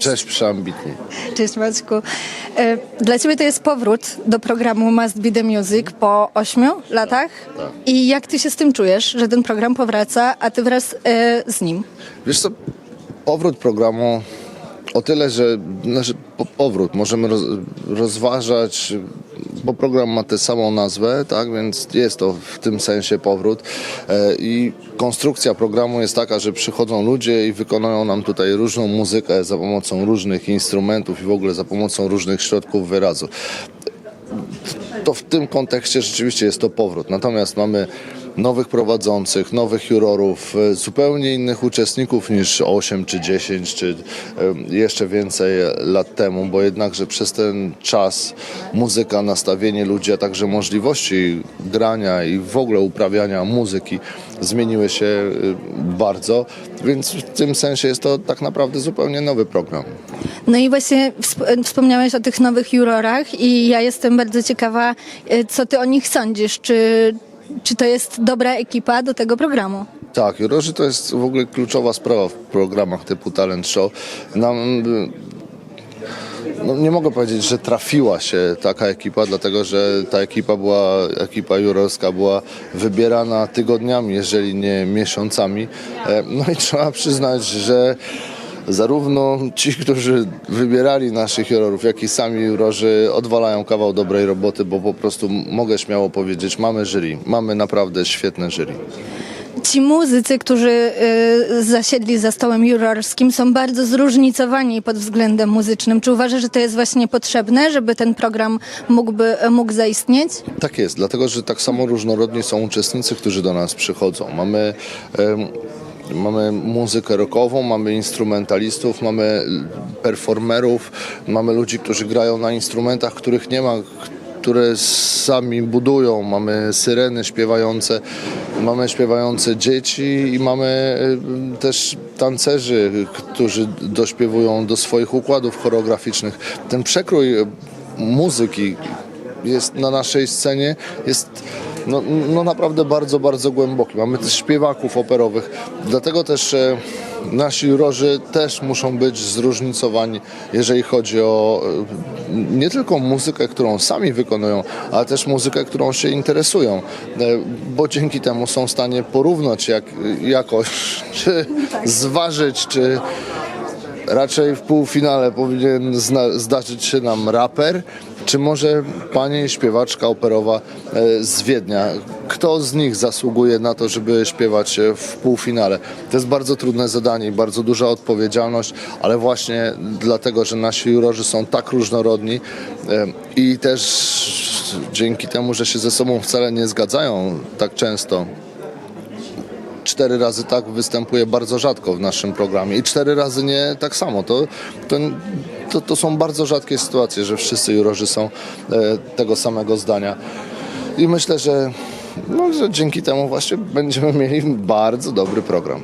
Cześć przeambitni. Cześć Maćku. E, Dla Ciebie to jest powrót do programu Must Be The Music po ośmiu latach. tak. I jak Ty się z tym czujesz, że ten program powraca, a Ty wraz e, z nim? Wiesz co, powrót programu o tyle, że znaczy, po, powrót możemy roz, rozważać, bo program ma tę samą nazwę, tak, więc jest to w tym sensie powrót. E, I konstrukcja programu jest taka, że przychodzą ludzie i wykonują nam tutaj różną muzykę za pomocą różnych instrumentów i w ogóle za pomocą różnych środków wyrazu. to w tym kontekście rzeczywiście jest to powrót. Natomiast mamy nowych prowadzących, nowych jurorów, e, zupełnie innych uczestników niż 8 czy 10 czy e, jeszcze więcej lat temu, bo jednakże przez ten czas muzyka, nastawienie ludzi, a także możliwości grania i w ogóle uprawiania muzyki zmieniły się e, bardzo, więc w tym sensie jest to tak naprawdę zupełnie nowy program. No i właśnie wsp- wspomniałeś o tych nowych jurorach i ja jestem bardzo ciekawa, co Ty o nich sądzisz. Czy, czy to jest dobra ekipa do tego programu? Tak, jurorzy to jest w ogóle kluczowa sprawa w programach typu Talent Show. Nam, no nie mogę powiedzieć, że trafiła się taka ekipa, dlatego że ta ekipa była, ekipa jurorska była wybierana tygodniami, jeżeli nie miesiącami. E, No i trzeba przyznać, że zarówno ci, którzy wybierali naszych jurorów, jak i sami jurorzy odwalają kawał dobrej roboty, bo po prostu mogę śmiało powiedzieć, mamy jury, mamy naprawdę świetne jury. Ci muzycy, którzy y, zasiedli za stołem jurorskim, są bardzo zróżnicowani pod względem muzycznym. Czy uważasz, że to jest właśnie potrzebne, żeby ten program mógłby, mógł zaistnieć? Tak jest, dlatego że tak samo różnorodni są uczestnicy, którzy do nas przychodzą. Mamy, em, mamy muzykę rockową, mamy instrumentalistów, mamy performerów, mamy ludzi, którzy grają na instrumentach, których nie ma, które sami budują. Mamy syreny śpiewające, mamy śpiewające dzieci i mamy em, też tancerzy, którzy dośpiewują do swoich układów choreograficznych. Ten przekrój muzyki jest na naszej scenie jest no, no naprawdę bardzo, bardzo głęboki. Mamy też śpiewaków operowych, dlatego też e, nasi jurorzy też muszą być zróżnicowani, jeżeli chodzi o e, nie tylko muzykę, którą sami wykonują, ale też muzykę, którą się interesują, e, bo dzięki temu są w stanie porównać jak, jakość, czy zważyć, czy raczej w półfinale powinien zdarzyć się nam raper, czy może pani śpiewaczka operowa e, z Wiednia. Kto z nich zasługuje na to, żeby śpiewać e, w półfinale? To jest bardzo trudne zadanie i bardzo duża odpowiedzialność, ale właśnie dlatego, że nasi jurorzy są tak różnorodni e, i też dzięki temu, że się ze sobą wcale nie zgadzają tak często, cztery razy tak występuje bardzo rzadko w naszym programie i cztery razy nie tak samo. To, to, to, to są bardzo rzadkie sytuacje, że wszyscy jurorzy są e, tego samego zdania. I myślę, że, no, że dzięki temu właśnie będziemy mieli bardzo dobry program.